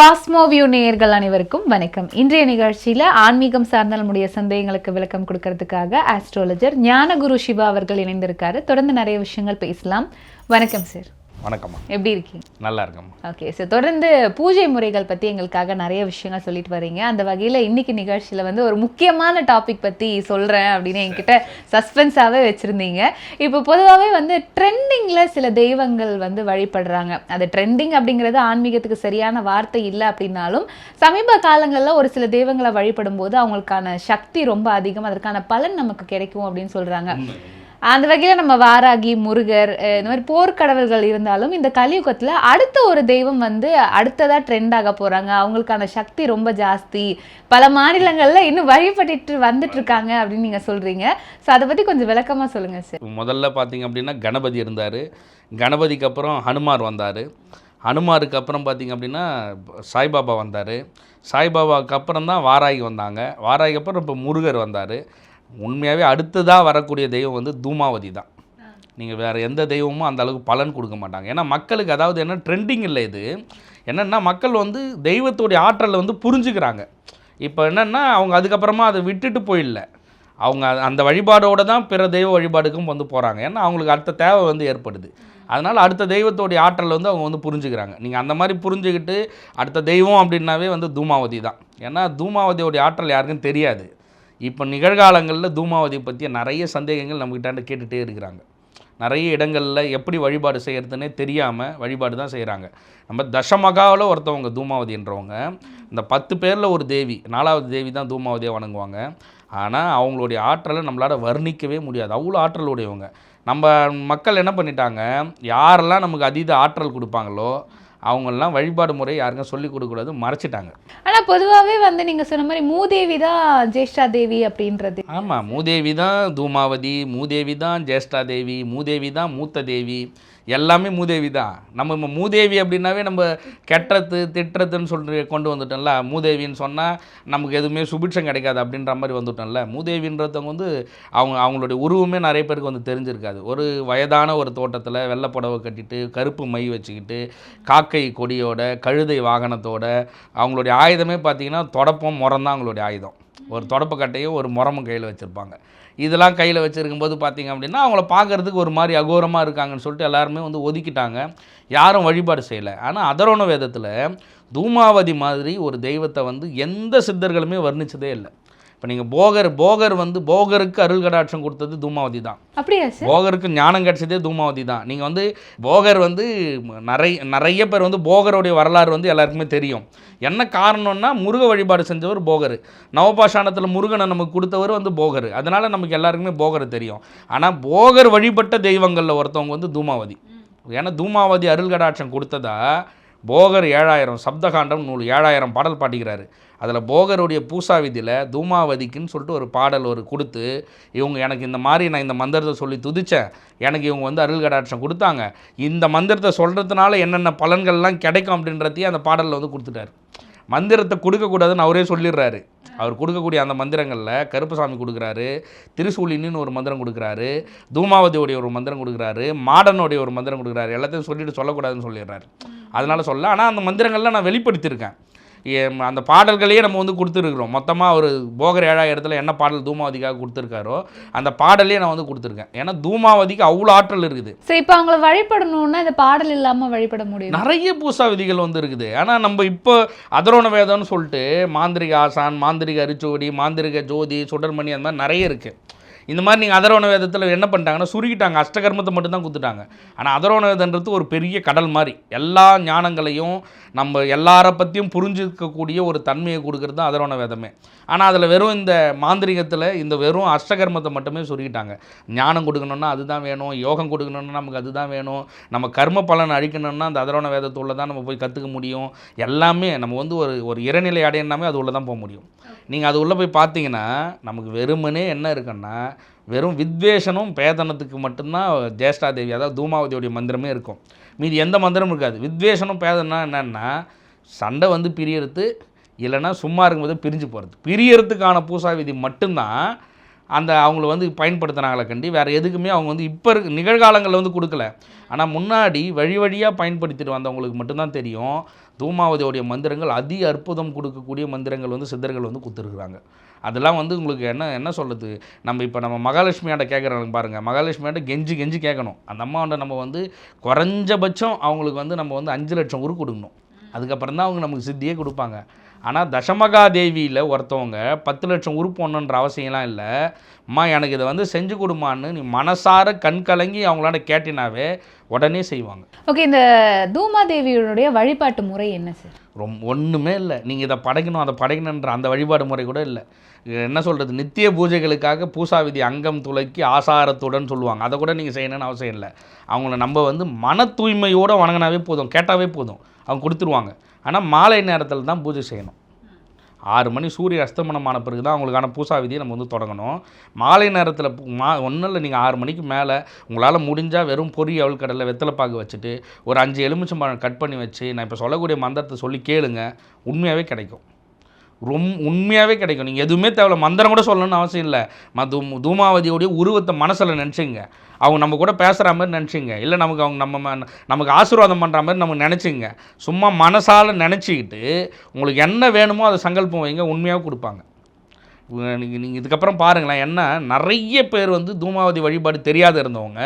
Cosmo view நேயர்கள் அனைவருக்கும் வணக்கம். இன்றைய நிகழ்ச்சியில் ஆன்மீகம் சார்ந்த நம்முடைய சந்தேகங்களுக்கு விளக்கம் கொடுக்கறதுக்காக ஆஸ்ட்ராலஜர் ஞானகுரு சிவா அவர்கள் இணைந்திருக்காரு. தொடர்ந்து நிறைய விஷயங்கள் பேசலாம். வணக்கம் சார் வணக்கம்மா. எப்படி இருக்கீங்க? நல்லா இருக்கம்மா. ஓகே சார் தொடர்ந்து பூஜை முறைகள் பற்றி எங்களுக்காக நிறைய விஷயங்கள் சொல்லிட்டு வரீங்க அந்த வகையில் இன்னைக்கு நிகழ்ச்சியில் வந்து ஒரு முக்கியமான டாபிக் பற்றி சொல்கிறேன் அப்படின்னு என்கிட்ட சஸ்பென்ஸாகவே வச்சுருந்தீங்க. இப்போ பொதுவாகவே வந்து ட்ரெண்டிங்கில் சில தெய்வங்கள் வந்து வழிபடுறாங்க. அது ட்ரெண்டிங் அப்படிங்கிறது ஆன்மீகத்துக்கு சரியான வார்த்தை இல்லை அப்படின்னாலும் சமீப காலங்களில் ஒரு சில தெய்வங்களை வழிபடும் போது அவங்களுக்கான சக்தி ரொம்ப அதிகம். அதற்கான பலன் நமக்கு கிடைக்கும் அப்படின்னு சொல்கிறாங்க அந்த வகையில் நம்ம வாராகி முருகர் இந்த மாதிரி போர்க்கடவுள்கள் இருந்தாலும் இந்த கலியுகத்தில் அடுத்த ஒரு தெய்வம் வந்து அடுத்ததாக ட்ரெண்ட் ஆக போகிறாங்க அவங்களுக்கான சக்தி ரொம்ப ஜாஸ்தி. பல மாநிலங்களில் இன்னும் வழிபட்டுட்டு வந்துட்டு இருக்காங்க அப்படின்னு நீங்கள் சொல்கிறீங்க ஸோ அதை பற்றி கொஞ்சம் விளக்கமாக சொல்லுங்கள் சார் முதல்ல பார்த்தீங்க அப்படின்னா கணபதி இருந்தார். கணபதிக்கு அப்புறம் ஹனுமார் வந்தார். ஹனுமாருக்கு அப்புறம் பார்த்தீங்க அப்படின்னா சாய்பாபா வந்தார். சாய்பாபாவுக்கு அப்புறம் தான் வாராகி வந்தாங்க. வாராகி அப்புறம் இப்போ முருகர் வந்தார். உண்மையாகவே அடுத்ததாக வரக்கூடிய தெய்வம் வந்து தூமாவதி தான். நீங்கள் வேறு எந்த தெய்வமும் அந்த அளவுக்கு பலன் கொடுக்க மாட்டாங்க. ஏன்னா மக்களுக்கு அதாவது என்ன ட்ரெண்டிங் இல்லை இது. என்னென்னா மக்கள் வந்து தெய்வத்துடைய ஆற்றலை வந்து புரிஞ்சுக்கிறாங்க. இப்போ என்னென்னா அவங்க அதுக்கப்புறமா அதை விட்டுட்டு போயிடல அவங்க அந்த வழிபாடோடு தான் பிற தெய்வ வழிபாடுக்கும் வந்து போகிறாங்க ஏன்னா அவங்களுக்கு அடுத்த தேவை வந்து ஏற்படுது. அதனால் அடுத்த தெய்வத்தோடைய ஆற்றல் வந்து அவங்க வந்து புரிஞ்சுக்கிறாங்க. நீங்கள் அந்த மாதிரி புரிஞ்சுக்கிட்டு அடுத்த தெய்வம் அப்படின்னாவே வந்து தூமாவதி தான். ஏன்னா தூமாவதியோடைய ஆற்றல் யாருக்கும் தெரியாது. இப்போ நிகழ்காலங்களில் தூமாவதி பற்றிய நிறைய சந்தேகங்கள் நம்மக்கிட்ட கேட்டுகிட்டே இருக்கிறாங்க. நிறைய இடங்களில் எப்படி வழிபாடு செய்கிறதுனே தெரியாமல் வழிபாடு தான் செய்கிறாங்க நம்ம தசமகாவில் ஒருத்தவங்க தூமாவதின்றவங்க இந்த பத்து பேரில் ஒரு தேவி நாலாவது தேவி தான் தூமாவதியை வணங்குவாங்க. ஆனால் அவங்களுடைய ஆற்றலை நம்மளால் வர்ணிக்கவே முடியாது. அவ்வளோ ஆற்றல் உடையவங்க. நம்ம மக்கள் என்ன பண்ணிட்டாங்க? யாரெல்லாம் நமக்கு அதீத ஆற்றல் கொடுப்பாங்களோ அவங்கெல்லாம் வழிபாடு முறை யாருக்கும் சொல்லிக் கொடுக்கக்கூடாது மறைச்சிட்டாங்க. ஆனால் பொதுவாகவே வந்து நீங்கள் சொன்ன மாதிரி மூதேவி தான் ஜேஷ்டா தேவி அப்படின்றது. ஆமாம் மூதேவி தான் தூமாவதி மூதேவி தான் ஜேஷ்டா தேவி மூதேவி தான் மூத்த தேவி எல்லாமே மூதேவி தான். நம்ம மூதேவி அப்படின்னாவே நம்ம கெட்டது திட்டுறதுன்னு சொல்லி கொண்டு வந்துட்டோம்ல. மூதேவின்னு சொன்னால் நமக்கு எதுவுமே சுபிட்சம் கிடைக்காது அப்படின்ற மாதிரி வந்துட்டோம்ல. மூதேவின்றவங்க வந்து அவங்க அவங்களுடைய உருவமே நிறைய பேருக்கு வந்து தெரிஞ்சிருக்காது. ஒரு வயதான ஒரு தோட்டத்தில் வெள்ளை புடவை கட்டிட்டு கருப்பு மை வச்சுக்கிட்டு காக்கை கொடியோட கழுதை வாகனத்தோட அவங்களுடைய ஆயுதமே பார்த்திங்கன்னா தொடப்பம் முறம் தான் அவங்களுடைய ஆயுதம். ஒரு தொடப்பக்கட்டையும் ஒரு முறமும் கையில் வச்சுருப்பாங்க. இதெல்லாம் கையில் வச்சுருக்கும்போது பார்த்தீங்க அப்படின்னா அவங்கள பார்க்கறதுக்கு ஒரு மாதிரி அகோரமாக இருக்காங்கன்னு சொல்லிட்டு எல்லாருமே வந்து ஒதுக்கிட்டாங்க. யாரும் வழிபாடு செய்யலை. ஆனால் அதரோண வேதத்தில் தூமாவதி மாதிரி ஒரு தெய்வத்தை வந்து எந்த சித்தர்களுமே வர்ணிச்சதே இல்லை. இப்போ நீங்கள் போகர் போகர் வந்து போகருக்கு அருள் கடாட்சம் கொடுத்தது தூமாவதி தான். அப்படியா போகருக்கு ஞானம் கிடைச்சதே தூமாவதி தான். நீங்கள் வந்து போகர் வந்து நிறைய நிறைய பேர் வந்து போகருடைய வரலாறு வந்து எல்லாருக்குமே தெரியும். என்ன காரணம்னா முருக வழிபாடு செஞ்சவர் போகர். நவபாஷாணத்தில் முருகனை நமக்கு கொடுத்தவர் வந்து போகர். அதனால் நமக்கு எல்லாருக்குமே போகர் தெரியும். ஆனால் போகர் வழிபட்ட தெய்வங்களில் ஒருத்தவங்க வந்து தூமாவதி. ஏன்னா தூமாவதி அருள் கடாட்சம் கொடுத்ததா போகர் ஏழாயிரம் சப்தகாண்டம் நூல் ஏழாயிரம் பாடல் பாடிக்கிறாரு. அதில் போகருடைய பூசா விதியில் தூமாவதிக்குன்னு சொல்லிட்டு ஒரு பாடல் ஒரு கொடுத்து இவங்க எனக்கு இந்த மாதிரி நான் இந்த மந்திரத்தை சொல்லி துதித்தேன் எனக்கு இவங்க வந்து அருள் கடாட்சம் கொடுத்தாங்க. இந்த மந்திரத்தை சொல்கிறதுனால என்னென்ன பலன்கள்லாம் கிடைக்கும் அப்படின்றதையும் அந்த பாடலில் வந்து கொடுத்துட்டாரு. மந்திரத்தை கொடுக்கக்கூடாதுன்னு அவரே சொல்லிடுறாரு. அவர் கொடுக்கக்கூடிய அந்த மந்திரங்களில் கருப்பசாமி கொடுக்குறாரு திருசூலினின்னு ஒரு மந்திரம் கொடுக்குறாரு தூமாவதியோடைய ஒரு மந்திரம் கொடுக்குறாரு மாடனுடைய ஒரு மந்திரம் கொடுக்குறாரு. எல்லாத்தையும் சொல்லிட்டு சொல்லக்கூடாதுன்னு சொல்லிடுறாரு. அதனால சொல்ல ஆனால் அந்த மந்திரங்கள்லாம் நான் வெளிப்படுத்தியிருக்கேன். அந்த பாடல்களையே நம்ம வந்து கொடுத்துருக்குறோம். மொத்தமாக ஒரு போகர் ஏழாயிரத்தில் என்ன பாடல் தூமாவதிக்காக கொடுத்துருக்காரோ அந்த பாடலையே நான் வந்து கொடுத்துருக்கேன். ஏன்னா தூமாவதிக்கு அவ்வளோ ஆற்றல் இருக்குது. சரி இப்போ அவங்கள வழிபடணும்னா இந்த பாடல் இல்லாமல் வழிபட முடியும்? நிறைய பூசா விதிகள் வந்து இருக்குது. ஆனால் நம்ம இப்போ அதரோண வேதம்னு சொல்லிட்டு மாந்திரிக ஆசான் மாந்திரிக அரிச்சோடி மாந்திரிக ஜோதி சுடர்மணி அந்த மாதிரி நிறைய இருக்குது இந்த மாதிரி நீங்கள் அதரோண வேதத்தில் என்ன பண்ணிட்டாங்கன்னா சுருக்கிட்டாங்க. அஷ்டகர்மத்தை மட்டும்தான் கொடுத்துட்டாங்க ஆனால் அதரோண வேதன்றது ஒரு பெரிய கடல் மாதிரி. எல்லா ஞானங்களையும் நம்ம எல்லாரை பற்றியும் புரிஞ்சுக்கக்கூடிய ஒரு தன்மையை கொடுக்குறது தான் அதரவண வேதமே ஆனால் அதில் வெறும் இந்த மாந்திரிகத்தில் இந்த வெறும் அஷ்டகர்மத்தை மட்டுமே சுருக்கிட்டாங்க. ஞானம் கொடுக்கணும்னா அதுதான் வேணும். யோகம் கொடுக்கணும்னா நமக்கு அதுதான் வேணும். நம்ம கர்ம பலன் அழிக்கணும்னா அந்த அதரவண வேதத்துள்ள தான் நம்ம போய் கற்றுக்க முடியும். எல்லாமே நம்ம வந்து ஒரு ஒரு இறைநிலை அடையணும்னாமே அது உள்ளே தான் போக முடியும். நீங்கள் அது உள்ளே போய் பார்த்தீங்கன்னா நமக்கு வெறுமனே என்ன இருக்குன்னா வெறும் வித்வேஷனும் பேதனத்துக்கு மட்டும்தான் ஜேஷ்டாதேவி அதாவது தூமாவதியோடைய மந்திரமே இருக்கும். மீதி எந்த மந்திரமும் இருக்காது. வித்வேஷனும் பேதனா என்னென்னா சண்டை வந்து பிரியறது இல்லைன்னா சும்மா இருக்கும்போது பிரிஞ்சு போகிறது பிரியறதுக்கான பூசா விதி மட்டும்தான் அந்த அவங்கள வந்து பயன்படுத்தினாங்களே கண்டி வேறு எதுக்குமே அவங்க வந்து இப்போ இருக்க நிகழ்காலங்களில் வந்து கொடுக்கல. ஆனால் முன்னாடி வழி வழியாக பயன்படுத்திட்டு வந்தவங்களுக்கு மட்டும்தான் தெரியும் தூமாவதியோடைய மந்திரங்கள் அதி அற்புதம் கொடுக்கக்கூடிய மந்திரங்கள் வந்து சித்தர்கள் வந்து கொடுத்துருக்குறாங்க. அதெல்லாம் வந்து உங்களுக்கு என்ன என்ன சொல்கிறது நம்ம இப்போ நம்ம மகாலட்சுமியாண்ட கேட்குறாங்க பாருங்கள் மகாலட்சுமியாண்ட கெஞ்சி கெஞ்சி கேட்கணும் அந்த அம்மாண்ட நம்ம வந்து குறைஞ்சபட்சம் அவங்களுக்கு வந்து நம்ம வந்து அஞ்சு லட்சம் உரு கொடுக்கணும். அதுக்கப்புறம் தான் அவங்க நமக்கு சித்தியே கொடுப்பாங்க. ஆனால் தசமகா தேவியில் ஒருத்தவங்க பத்து லட்சம் உருப்போணுன்ற அவசியம்லாம் இல்லை. அம்மா எனக்கு இதை வந்து செஞ்சு கொடுமான்னு நீ மனசார கண் கலங்கி அவங்களாண்ட கேட்டினாவே உடனே செய்வாங்க. ஓகே இந்த தூமாதேவியோடைய வழிபாட்டு முறை என்ன சார்? ரொம்ப ஒன்றுமே இல்லை. நீங்கள் இதை படைக்கணும் அதை படைக்கணுன்ற அந்த வழிபாடு முறை கூட இல்லை. என்ன சொல்கிறது நித்திய பூஜைகளுக்காக பூசாவிதி அங்கம் துளக்கி ஆசாரத்துடன் சொல்லுவாங்க. அதை கூட நீங்கள் செய்யணும்னு அவசியம் இல்லை. அவங்கள நம்ம வந்து மன தூய்மையோடு வணங்கினாவே போதும் கேட்டாவே போதும். அவங்க கொடுத்துருவாங்க. ஆனால் மாலை நேரத்தில் தான் பூஜை செய்யணும். ஆறு மணி சூரிய அஸ்தமனமான பிறகு தான் அவங்களுக்கான பூசாவிதியை நம்ம வந்து தொடங்கணும். மாலை நேரத்தில் மா ஒன்றும் இல்லை நீங்கள் ஆறு மணிக்கு மேலே உங்களால் முடிஞ்சால் வெறும் பொறி அவள் கடலில் வெத்தலைப்பாக்கு வச்சுட்டு ஒரு அஞ்சு எலுமிச்சம்பழம் கட் பண்ணி வச்சு நான் இப்போ சொல்லக்கூடிய மந்திரத்தை சொல்லி கேளுங்க. உண்மையாகவே கிடைக்கும். ரொம் உண்மையாகவே கிடைக்கும். நீங்கள் எதுவுமே தேவையில்ல. மந்திரம் கூட சொல்லணும்னு அவசியம் இல்லை. ம தூ தூமாவதியோடைய உருவத்தை மனசில் நினச்சிங்க. அவங்க நம்ம கூட பேசுகிற மாதிரி நினச்சிங்க. இல்லை நமக்கு அவங்க நம்ம ம- நமக்கு ஆசீர்வாதம் பண்ணுற மாதிரி நம்ம நினச்சிங்க. சும்மா மனசால் நினச்சிக்கிட்டு உங்களுக்கு என்ன வேணுமோ அதை சங்கல்பம் வைங்க உண்மையாக கொடுப்பாங்க. நீங்கள் நீங்கள் இதுக்கப்புறம் பாருங்களேன் என்ன நிறைய பேர் வந்து தூமாவதி வழிபாடு தெரியாத இருந்தவங்க.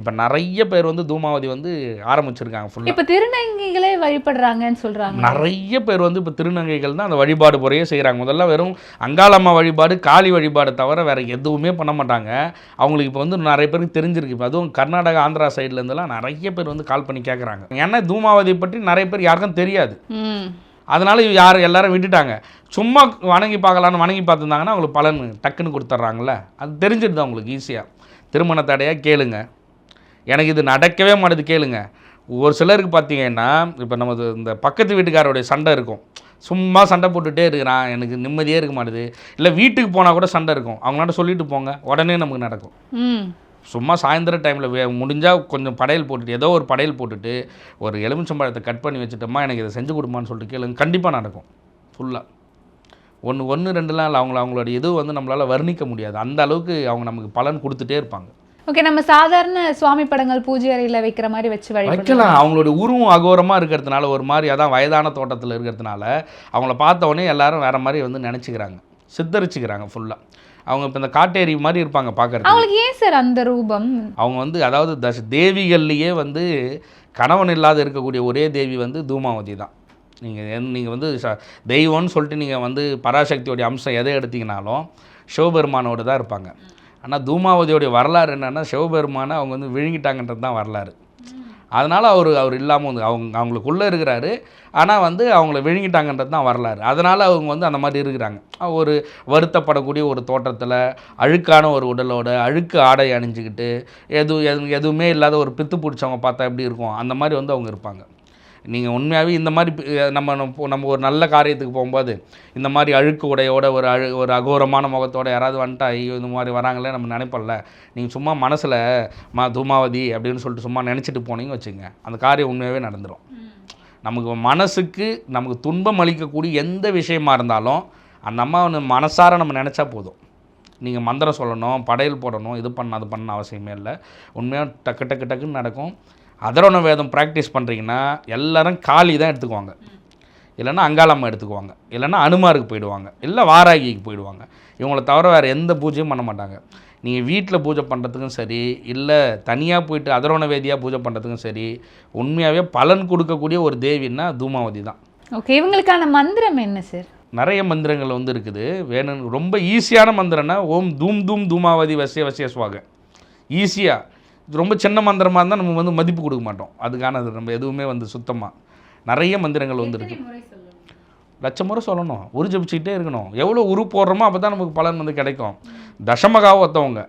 இப்போ நிறைய பேர் வந்து தூமாவதி வந்து ஆரம்பிச்சிருக்காங்க ஃபுல்லாக இப்ப திருநங்கைகளே வழிபடுறாங்கன்னு சொல்றாங்க நிறைய பேர் வந்து இப்போ திருநங்கைகள் தான் அந்த வழிபாடு முறையே செய்கிறாங்க முதல்ல வெறும் அங்காளம்மா வழிபாடு காளி வழிபாடு தவிர வேறு எதுவுமே பண்ண மாட்டாங்க. அவங்களுக்கு இப்போ வந்து நிறைய பேருக்கு தெரிஞ்சிருக்கு. இப்போ அதுவும் கர்நாடகா ஆந்திரா சைட்லேருந்துலாம் நிறைய பேர் வந்து கால் பண்ணி கேட்குறாங்க ஏன்னா தூமாவதி பற்றி நிறைய பேர் யாருக்கும் தெரியாது. அதனால யார் எல்லாரும் விட்டுட்டாங்க. சும்மா வணங்கி பார்க்கலான்னு வணங்கி பார்த்துருந்தாங்கன்னா அவங்களுக்கு பலன் டக்குன்னு கொடுத்துட்றாங்கல்ல. அது தெரிஞ்சிடுது அவங்களுக்கு ஈஸியாக திருமண தடையாக கேளுங்க. எனக்கு இது நடக்கவே மாட்டேது கேளுங்க. ஒரு சிலருக்கு பார்த்தீங்கன்னா இப்போ நமது இந்த பக்கத்து வீட்டுக்காரோடைய சண்டை இருக்கும். சும்மா சண்டை போட்டுகிட்டே இருக்கிறான் எனக்கு நிம்மதியே இருக்க மாட்டுது. இல்லை வீட்டுக்கு போனால் கூட சண்டை இருக்கும். அவங்களாட்ட சொல்லிட்டு போங்க. உடனே நமக்கு நடக்கும். ம். சும்மா சாயந்தர டைமில் வே முடிஞ்சால் கொஞ்சம் படையல் போட்டுட்டு ஏதோ ஒரு படையல் போட்டுட்டு ஒரு எலுமிச்சம்பழத்தை கட் பண்ணி வச்சுட்டோமா எனக்கு இதை செஞ்சு கொடுமான்னு சொல்லிட்டு கேளுங்க. கண்டிப்பாக நடக்கும். ஃபுல்லாக ஒன்று ஒன்று ரெண்டுலாம் இல்லை அவங்கள அவங்களோட இது வந்து நம்மளால் வர்ணிக்க முடியாது. அந்த அளவுக்கு அவங்க நமக்கு பலன் கொடுத்துட்டே இருப்பாங்க. ஓகே நம்ம சாதாரண சுவாமி படங்கள் பூஜை அறையில வைக்கிற மாதிரி வச்சு வைக்கலாம். அவங்களோட உருவம் அகோரமாக இருக்கிறதுனால ஒரு மாதிரி அதான் வயதான தோட்டத்தில் இருக்கிறதுனால அவங்கள பார்த்த உடனே எல்லாரும் வேற மாதிரி வந்து நினச்சிக்கிறாங்க. சித்தரிச்சுக்கிறாங்க ஃபுல்லாக அவங்க இப்போ இந்த காட்டேரி மாதிரி இருப்பாங்க பார்க்கறதுக்கு அவங்களுக்கு ஏன் சார் அந்த ரூபம்? அவங்க வந்து அதாவது தச தேவிகள்லேயே வந்து கணவன் இல்லாத இருக்கக்கூடிய ஒரே தேவி வந்து தூமாவதி தான். நீங்கள் நீங்கள் வந்து ச- தெய்வம்னு சொல்லிட்டு நீங்கள் வந்து பராசக்தியோடைய அம்சம் எதை எடுத்தீங்கனாலும் சிவபெருமானோடு தான் இருப்பாங்க. ஆனால் தூமாவதியோடைய வரலாறு என்னென்னா சிவபெருமானை அவங்க வந்து விழுங்கிட்டாங்கன்றது தான் வரலாறு. அதனால் அவர் அவர் இல்லாமல் வந்து அவங்க அவங்களுக்குள்ளே இருக்கிறாரு. ஆனால் வந்து அவங்கள விழுங்கிட்டாங்கன்றது தான் வரலாறு. அதனால் அவங்க வந்து அந்த மாதிரி இருக்கிறாங்க. ஒரு வருத்தப்படக்கூடிய ஒரு தோற்றத்தில் அழுக்கான ஒரு உடலோட அழுக்கு ஆடை அணிஞ்சுக்கிட்டு எது- எதுவுமே இல்லாத ஒரு பித்து பிடிச்சவங்க பார்த்தா எப்படி இருக்கும்? அந்த மாதிரி வந்து அவங்க இருப்பாங்க. நீங்கள் உண்மையாகவே இந்த மாதிரி நம்ம நம்ம ஒரு நல்ல காரியத்துக்கு போகும்போது இந்த மாதிரி அழுக்கு உடையோட ஒரு அழு ஒரு அகோரமான முகத்தோட யாராவது வந்துட்டா ஐயோ இந்த மாதிரி வராங்களே நம்ம நினைப்போம்ல. நீங்கள் சும்மா மனசில் மா தூமாவதி அப்படின்னு சொல்லிட்டு சும்மா நினச்சிட்டு போனீங்க வச்சுங்க அந்த காரியம் உண்மையாகவே நடந்துடும் நமக்கு மனசுக்கு நமக்கு துன்பம் அளிக்கக்கூடிய எந்த விஷயமா இருந்தாலும் அந்த அம்மாவை மனசார நம்ம நினச்சா போதும். நீங்கள் மந்திரம் சொல்லணும் படையல் போடணும் இது பண்ண அது பண்ண அவசியமே இல்லை. உண்மையாக டக்கு டக்கு டக்குன்னு நடக்கும். அதரோன வேதம் ப்ராக்டிஸ் பண்ணுறீங்கன்னா எல்லாரும் காளி தான் எடுத்துக்குவாங்க. இல்லைன்னா அங்காளம்மா எடுத்துக்குவாங்க. இல்லைன்னா அனுமாருக்கு போயிடுவாங்க. இல்லை வாராகிக்கு போயிடுவாங்க. இவங்களை தவிர வேறு எந்த பூஜையும் பண்ண மாட்டாங்க. நீங்கள் வீட்டில் பூஜை பண்ணுறதுக்கும் சரி இல்லை தனியாக போயிட்டு அதரோன வேதியாக பூஜை பண்ணுறதுக்கும் சரி உண்மையாகவே பலன் கொடுக்கக்கூடிய ஒரு தேவின்னா தூமாவதி தான். ஓகே இவங்களுக்கான மந்திரம் என்ன சார் நிறைய மந்திரங்கள் வந்து இருக்குது. வேணும் ரொம்ப ஈஸியான மந்திரம்னா ஓம் தூம் தூம் தூமாவதி வசிய வசிய சுவாக. ஈஸியாக ரொம்ப சின்ன மந்திரமாக இருந்தால் நம்ம வந்து மதிப்பு கொடுக்க மாட்டோம். அதுக்கானது நம்ம எதுவுமே வந்து சுத்தமாக நிறைய மந்திரங்கள் வந்து இருக்கு லட்சம் முறை சொல்லணும். உரு ஜபிச்சுக்கிட்டே இருக்கணும். எவ்வளோ உரு போடுறோமோ அப்போ தான் நமக்கு பலன் வந்து கிடைக்கும். தசமகா ஒருத்தவங்க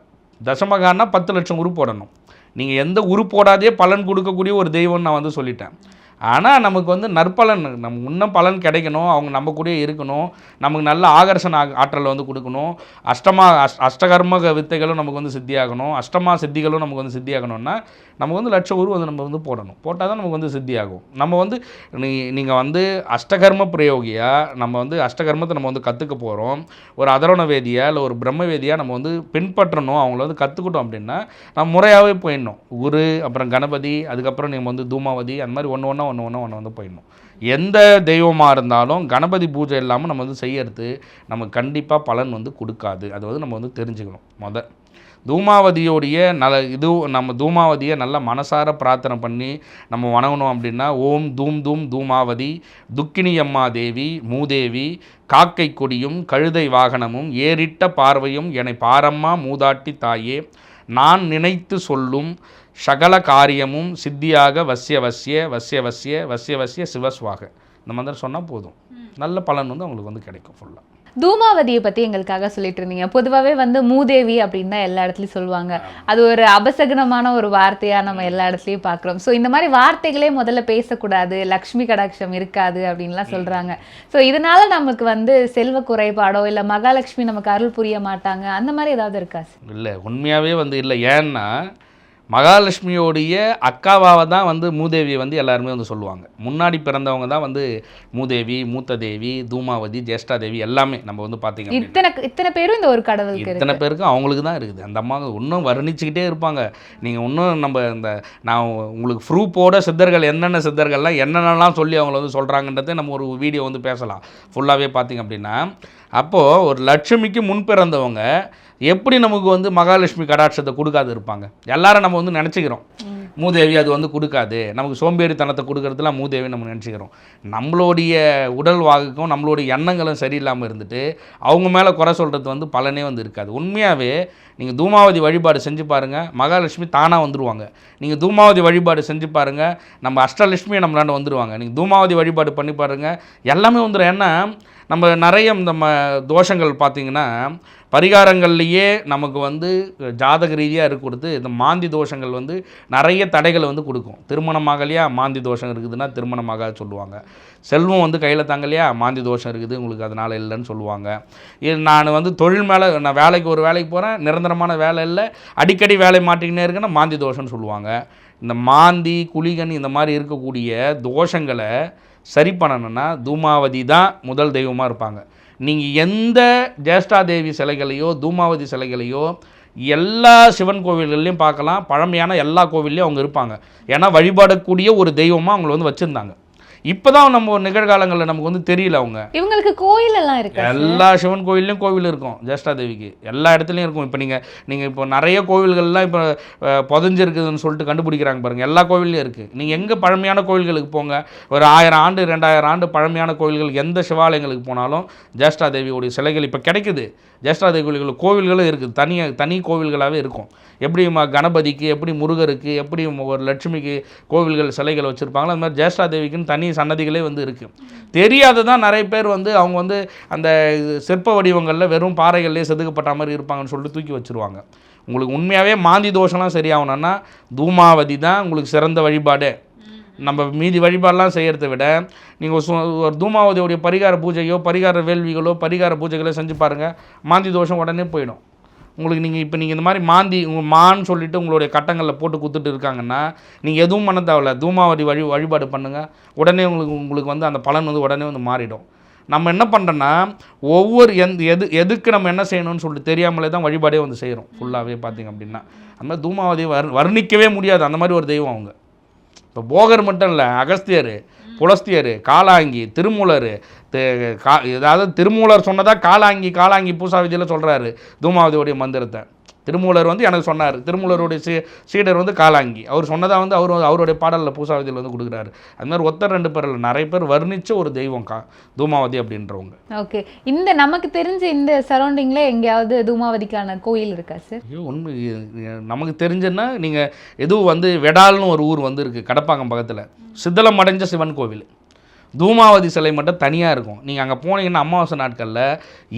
தசமகான்னா பத்து லட்சம் உரு போடணும். நீங்கள் எந்த உரு போடாதே பலன் கொடுக்கக்கூடிய ஒரு தெய்வம்னு நான் வந்து சொல்லிட்டேன். ஆனால் நமக்கு வந்து நற்பலன் நம் இன்னும் பலன் கிடைக்கணும் அவங்க நம்ம கூடயே இருக்கணும் நமக்கு நல்ல ஆகர்ஷண ஆ- வந்து கொடுக்கணும் அஷ்டமா அஷ் அஷ்டகர்ம வித்தைகளும் நமக்கு வந்து சித்தியாகணும் அஷ்டமா சித்திகளும் நமக்கு வந்து சித்தியாகணும்னா நமக்கு வந்து லட்ச உரு வந்து நம்ம வந்து போடணும். போட்டால் தான் நமக்கு வந்து சித்தியாகும். நம்ம வந்து நீ நீங்கள் வந்து அஷ்டகர்ம பிரயோகியாக நம்ம வந்து அஷ்டகர்மத்தை நம்ம வந்து கற்றுக்க போகிறோம் ஒரு அதரண வேதியாக இல்லை ஒரு பிரம்ம வேதியாக நம்ம வந்து பின்பற்றணும் அவங்கள வந்து கற்றுக்கிட்டோம் அப்படின்னா நம்ம முறையாகவே போயிடணும். குரு அப்புறம் கணபதி அதுக்கப்புறம் நீங்கள் வந்து தூமாவதி அந்த மாதிரி ஒன்று ஒன்றா ஒன்று ஒன்று ஒன்று வந்து போயிடணும். எந்த தெய்வமாக இருந்தாலும் கணபதி பூஜை இல்லாமல் நம்ம வந்து செய்யறது நமக்கு கண்டிப்பாக பலன் வந்து கொடுக்காது. அதை வந்து நம்ம வந்து தெரிஞ்சுக்கணும். முத தூமாவதியோடைய நல இது நம்ம தூமாவதியை நல்ல மனசார பிரார்த்தனை பண்ணி நம்ம வணங்கணும் அப்படின்னா ஓம் தூம் தூம் தூமாவதி துக்கினி அம்மா தேவி மூதேவி காக்கை கொடியும் கழுதை வாகனமும் ஏறிட்ட பார்வையும் என்னை பாரம்மா மூதாட்டி தாயே நான் நினைத்து சொல்லும் சகல காரியமும் சித்தியாக வசிய வசிய வசிய வசிய வசிய வசிய சிவஸ்வாக இந்த மாதிரி சொன்னால் போதும். நல்ல பலன் வந்து அவங்களுக்கு வந்து கிடைக்கும் ஃபுல்லாக தூமாவதியை பத்தி எங்களுக்காக சொல்லிட்டு இருந்தீங்க. பொதுவாகவே வந்து மூதேவி அப்படின்னு தான் எல்லா இடத்துலயும் சொல்லுவாங்க. அது ஒரு அபசகுனமான ஒரு வார்த்தையா நம்ம எல்லா இடத்துலயும் பார்க்குறோம் ஸோ இந்த மாதிரி வார்த்தைகளே முதல்ல பேசக்கூடாது. லக்ஷ்மி கடாட்சம் இருக்காது அப்படின்லாம் சொல்றாங்க. ஸோ இதனால நமக்கு வந்து செல்வ குறைபாடோ இல்லை மகாலட்சுமி நமக்கு அருள் புரிய மாட்டாங்க. அந்த மாதிரி ஏதாவது இருக்கா இல்லை உண்மையாகவே வந்து இல்லை. ஏன்னா மகாலட்சுமியோடைய அக்காவாவை தான் வந்து மூதேவியை வந்து எல்லாருமே வந்து சொல்லுவாங்க. முன்னாடி பிறந்தவங்க தான் வந்து மூதேவி மூத்த தேவி தூமாவதி ஜேஷ்டா தேவி எல்லாமே நம்ம வந்து பார்த்தீங்க. இத்தனை இத்தனை பேரும் இந்த ஒரு இருக்கு. இத்தனை பேருக்கும் அவங்களுக்கு தான் இருக்குது. அந்த அம்மா இன்னும் வர்ணிச்சுக்கிட்டே இருப்பாங்க. நீங்கள் இன்னும் நம்ம இந்த நான் உங்களுக்கு ப்ரூஃபோட சித்தர்கள் என்னென்ன சித்தர்கள்லாம் என்னென்னலாம் சொல்லி அவங்கள வந்து சொல்கிறாங்கன்றதை நம்ம ஒரு வீடியோ வந்து பேசலாம். ஃபுல்லாகவே பார்த்தீங்க அப்படின்னா அப்போது ஒரு லட்சுமிக்கு முன் பிறந்தவங்க எப்படி நமக்கு வந்து மகாலட்சுமி கடாட்சத்தை கொடுக்காது இருப்பாங்க? எல்லாரும் நம்ம வந்து நினச்சிக்கிறோம். மூதேவி அது வந்து கொடுக்காது. நமக்கு சோம்பேறித்தனத்தை கொடுக்கறதுலாம் மூதேவி நம்ம நினச்சிக்கிறோம். நம்மளுடைய உடல் வாகுக்கும் நம்மளுடைய எண்ணங்களும் சரியில்லாமல் இருந்துட்டு அவங்க மேலே குறை சொல்கிறது வந்து பலனே வந்து இருக்காது. உண்மையாகவே நீங்கள் தூமாவதி வழிபாடு செஞ்சு பாருங்கள் மகாலட்சுமி தானாக வந்துடுவாங்க நீங்கள் தூமாவதி வழிபாடு செஞ்சு பாருங்கள் நம்ம அஷ்டலட்சுமியை நம்மளாண்ட வந்துருவாங்க. நீங்கள் தூமாவதி வழிபாடு பண்ணி பாருங்கள் எல்லாமே வந்துடும் ஏன்னா நம்ம நிறைய இந்த ம தோஷங்கள் பார்த்தீங்கன்னா பரிகாரங்கள்லேயே நமக்கு வந்து ஜாதக ரீதியாக இருக்க கொடுத்து இந்த மாந்தி தோஷங்கள் வந்து நிறைய தடைகளை வந்து கொடுக்கும். திருமணமாகலையா மாந்தி தோஷம் இருக்குதுன்னா திருமணமாக சொல்லுவாங்க. செல்வம் வந்து கையில் தாங்கலையா மாந்தி தோஷம் இருக்குது உங்களுக்கு அதனால் இல்லைன்னு சொல்லுவாங்க. இது நான் வந்து தொழில் மேலே நான் வேலைக்கு ஒரு வேலைக்கு போகிறேன் நிரந்தரமான வேலை இல்லை அடிக்கடி வேலை மாட்டிக்கினே இருக்குன்னா மாந்தி தோஷம்னு சொல்லுவாங்க. இந்த மாந்தி குளிகன் இந்த மாதிரி இருக்கக்கூடிய தோஷங்களை சரி பண்ணணும்னா தூமாவதி தான் முதல் தெய்வமாக இருப்பாங்க. நீங்கள் எந்த ஜேஷ்டாதேவி சிலைகளையோ தூமாவதி சிலைகளையோ எல்லா சிவன் கோவில்கள்லையும் பார்க்கலாம். பழமையான எல்லா கோவில்லையும் அவங்க இருப்பாங்க. ஏன்னா வழிபாடக்கூடிய ஒரு தெய்வமாக அவங்கள வந்து வச்சுருந்தாங்க. இப்போ தான் நம்ம நிகழ்காலங்களில் நமக்கு வந்து தெரியல அவங்க. இவங்களுக்கு கோயில் எல்லாம் இருக்கா எல்லா சிவன் கோயில்லையும் கோவில் இருக்கும் ஜேஷ்டா தேவிக்கு எல்லா இடத்துலையும் இருக்கும். இப்போ நீங்கள் நீங்கள் இப்போ நிறைய கோவில்கள்லாம் இப்போ புதைஞ்சிருக்குதுன்னு சொல்லிட்டு கண்டுபிடிக்கிறாங்க பாருங்கள் எல்லா கோவில்லையும் இருக்குது நீங்கள் எங்கே பழமையான கோவில்களுக்கு போங்க? ஒரு ஆயிரம் ஆண்டு ரெண்டாயிரம் ஆண்டு பழமையான கோவில்கள் எந்த சிவாலயங்களுக்கு போனாலும் ஜேஷ்டா தேவியோடைய சிலைகள் இப்போ கிடைக்குது. ஜேஷ்டா தேவி கோவில்கள் கோவில்களும் இருக்குது. தனியாக தனி கோவில்களாகவே இருக்கும். எப்படி ம- கணபதிக்கு எப்படி முருகருக்கு எப்படி ஒரு லட்சுமிக்கு கோவில்கள் சிலைகள் வச்சுருப்பாங்களோ அந்த மாதிரி ஜேஷ்டா தேவிக்குன்னு தனி சன்னதிகளே வந்து இருக்குது தெரியாததான் நிறைய பேர் வந்து அவங்க வந்து அந்த சிற்ப வடிவங்களில் வெறும் பாறைகள்லேயே செதுக்கப்பட்ட மாதிரி இருப்பாங்கன்னு சொல்லிட்டு தூக்கி வச்சுருவாங்க. உங்களுக்கு உண்மையாகவே மாந்தி தோஷம்லாம் சரியாகணும்னா தூமாவதி தான் உங்களுக்கு சிறந்த வழிபாடே. நம்ம மீதி வழிபாடெலாம் செய்கிறத விட நீங்கள் ஒரு தூமாவதியோடைய பரிகார பூஜையோ பரிகார வேள்விகளோ பரிகார பூஜைகளோ செஞ்சு பாருங்கள் மாந்தி தோஷம் உடனே போயிடும். உங்களுக்கு நீங்கள் இப்போ நீங்கள் இந்த மாதிரி மாந்தி உங்கள் மான்னு சொல்லிட்டு உங்களுடைய கட்டங்களில் போட்டு கொடுத்துட்டு இருக்காங்கன்னா நீங்கள் எதுவும் பண்ண தேவையில்ல. தூமாவதி வழி வழிபாடு பண்ணுங்கள் உடனே உங்களுக்கு உங்களுக்கு வந்து அந்த பலன் வந்து உடனே வந்து மாறிடும். நம்ம என்ன பண்ணுறோன்னா ஒவ்வொரு எந்த எது எதுக்கு நம்ம என்ன செய்யணும்னு சொல்லிட்டு தெரியாமலே தான் வழிபாடே வந்து செய்கிறோம் ஃபுல்லாகவே பார்த்தீங்க அப்படின்னா. அந்த மாதிரி தூமாவதி வர் வர்ணிக்கவே முடியாது. அந்த மாதிரி ஒரு தெய்வம் அவங்க. இப்போ போகர் மட்டும் இல்லை அகஸ்தியர் புலஸ்தியர் காலாங்கி திருமூலர் கா அதாவது திருமூலர் சொன்னதா காலாங்கி காலாங்கி பூசாவிதியில் சொல்கிறாரு தூமாவதியோடைய மந்திரத்தை. திருமூலர் வந்து எனக்கு சொன்னார். திருமூலருடைய சீ சீடர் வந்து காலாங்கி. அவர் சொன்னதா வந்து அவர் அவருடைய பாடலில் பூசா விதியில் வந்து கொடுக்குறாரு. அது மாதிரி ஒருத்தர் ரெண்டு பேர் நிறைய பேர் வர்ணிச்ச ஒரு தெய்வம் கா தூமாவதி அப்படின்றவங்க. ஓகே. இந்த நமக்கு தெரிஞ்ச இந்த சரௌண்டிங்ல எங்கேயாவது தூமாவதிக்கான கோயில் இருக்கா சார் ஐயோ உண்மை நமக்கு தெரிஞ்சதுன்னா நீங்கள் எதுவும் வந்து வெடால்னு ஒரு ஊர் வந்து இருக்குது கடப்பாக்கம் பக்கத்தில். சித்தலம் அடைஞ்ச சிவன் கோவில். தூமாவதி சிலை மட்டும் தனியாக இருக்கும். நீங்கள் அங்கே போனீங்கன்னா அமாவாசை நாட்களில்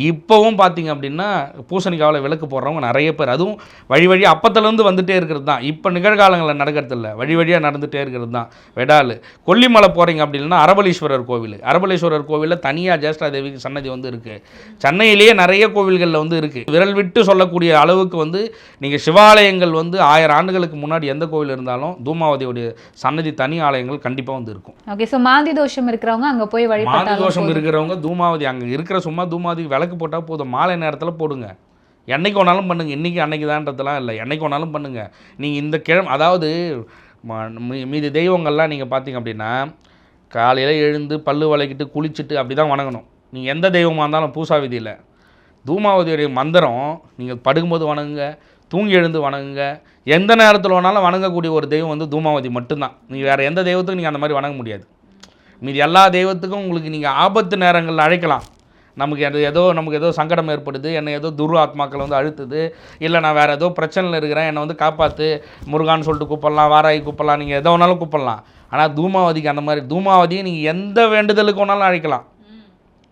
இப்போவும் பார்த்தீங்க அப்படின்னா பூசணிக்காவில் விளக்கு போடுறவங்க நிறைய பேர். அதுவும் வழி வழி அப்பத்துலேருந்து வந்துகிட்டே இருக்கிறது தான். இப்போ நிகழ்காலங்களில் நடக்கிறது இல்லை வழி வழியாக நடந்துகிட்டே இருக்கிறது தான். வெடாலு. கொல்லிமலை போகிறீங்க அப்படின்னா அரபலீஸ்வரர் கோவில். அரபலீஸ்வரர் கோவிலில் தனியாக ஜேஷ்டா தேவிக்கு சன்னதி வந்து இருக்குது சென்னையிலேயே நிறைய கோவில்களில் வந்து இருக்குது விரல் விட்டு சொல்லக்கூடிய அளவுக்கு வந்து நீங்கள் சிவாலயங்கள் வந்து ஆயிரம் ஆண்டுகளுக்கு முன்னாடி எந்த கோவில் இருந்தாலும் தூமாவதியுடைய சன்னதி தனி ஆலயங்கள் கண்டிப்பாக வந்து இருக்கும். ஓகே ஸோ மாந்தி தோஷம் இருக்கிறவங்க அங்க போய் வழிபட்டாலும் தோஷம். இருக்கிறவங்க தூமாவதி அங்கே இருக்கிற சும்மா தூமாவதி விளக்கு போட்டால் போதும். மாலை நேரத்தில் போடுங்க. என்னைக்கு வேணாலும் பண்ணுங்க. இன்றைக்கி அன்னைக்கு தான்றதெல்லாம் இல்லை. என்னைக்கு வேணாலும் பண்ணுங்க. நீங்கள் இந்த கிழமை அதாவது மீதி தெய்வங்கள்லாம் நீங்கள் பார்த்தீங்க அப்படின்னா காலையில் எழுந்து பல்லு விளக்கிட்டு குளிச்சுட்டு அப்படி தான் வணங்கணும். நீங்கள் எந்த தெய்வமாக இருந்தாலும் பூசா விதியில். தூமாவதியுடைய மந்திரம் நீங்கள் படுக்கும்போது வணங்குங்க தூங்கி எழுந்து வணங்குங்க. எந்த நேரத்தில் வேணாலும் வணங்கக்கூடிய ஒரு தெய்வம் வந்து தூமாவதி மட்டும்தான். நீங்கள் வேறு எந்த தெய்வத்துக்கும் நீங்கள் அந்த மாதிரி வணங்க முடியாது. மீதி எல்லா தெய்வத்துக்கும் உங்களுக்கு நீங்கள் ஆபத்து நேரங்களில் அழைக்கலாம். நமக்கு அது ஏதோ நமக்கு ஏதோ சங்கடம் ஏற்படுது என்னை ஏதோ துரு ஆத்மாக்கள் வந்து அழுத்துது இல்லை நான் வேறு ஏதோ பிரச்சனையில் இருக்கிறேன் என்னை வந்து காப்பாற்று முருகான்னு சொல்லிட்டு கூப்பிடலாம் வாராகி கூப்பிடலாம் நீங்கள் எதோ வேணாலும் கூப்பிடலாம். ஆனால் தூமாவதிக்கு அந்த மாதிரி தூமாவதியை நீங்கள் எந்த வேண்டுதலுக்கு வேணாலும் அழைக்கலாம்.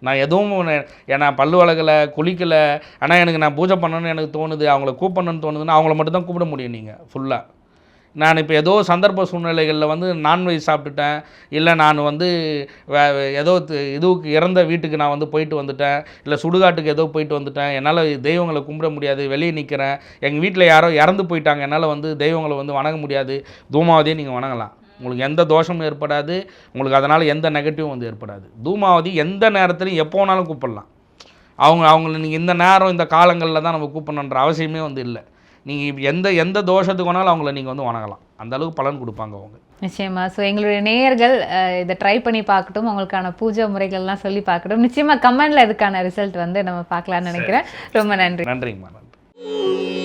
நான் எதுவும் ஏன்னா பல்லு வளகலை குளிக்கலை ஆனால் எனக்கு நான் பூஜை பண்ணணும்னு எனக்கு தோணுது அவங்கள கூப்பிடணும்னு தோணுதுன்னா அவங்கள மட்டும் தான் கூப்பிட முடியும் நீங்கள் ஃபுல்லாக நான் இப்போ ஏதோ சந்தர்ப்ப சூழ்நிலைகளில் வந்து நான்வெஜ் சாப்பிட்டுட்டேன். இல்லை நான் வந்து வே ஏதோ இதுவுக்கு இறந்த வீட்டுக்கு நான் வந்து போயிட்டு வந்துட்டேன். இல்லை சுடுகாட்டுக்கு ஏதோ போயிட்டு வந்துட்டேன். என்னால் தெய்வங்களை கும்பிட முடியாது வெளியே நிற்கிறேன். எங்கள் வீட்டில் யாரோ இறந்து போயிட்டாங்க. என்னால் வந்து தெய்வங்களை வந்து வணங்க முடியாது. தூமாவதியை நீங்கள் வணங்கலாம். உங்களுக்கு எந்த தோஷமும் ஏற்படாது. உங்களுக்கு அதனால் எந்த நெகட்டிவும் வந்து ஏற்படாது. தூமாவதி எந்த நேரத்துலையும் எப்போ வேணாலும் கூப்பிடலாம். அவங்க அவங்கள நீங்கள் இந்த நேரம் இந்த காலங்களில் தான் நம்ம கூப்பிடணுன்ற அவசியமே வந்து இல்லை. நீங்கள் எந்த எந்த தோஷத்துக்கு வேணாலும் அவங்கள நீங்கள் வந்து வணங்கலாம். அந்த அளவுக்கு பலன் கொடுப்பாங்க அவங்க. நிச்சயமா. ஸோ எங்களுடைய நேயர்கள் இதை ட்ரை பண்ணி பார்க்கட்டும் உங்களுக்கான பூஜை முறைகள்லாம் சொல்லி பார்க்கட்டும். நிச்சயமா கமெண்ட்ல இதுக்கான ரிசல்ட் வந்து நம்ம பார்க்கலாம்னு நினைக்கிறேன். ரொம்ப நன்றி. நன்றிங்கம்மா நன்றி.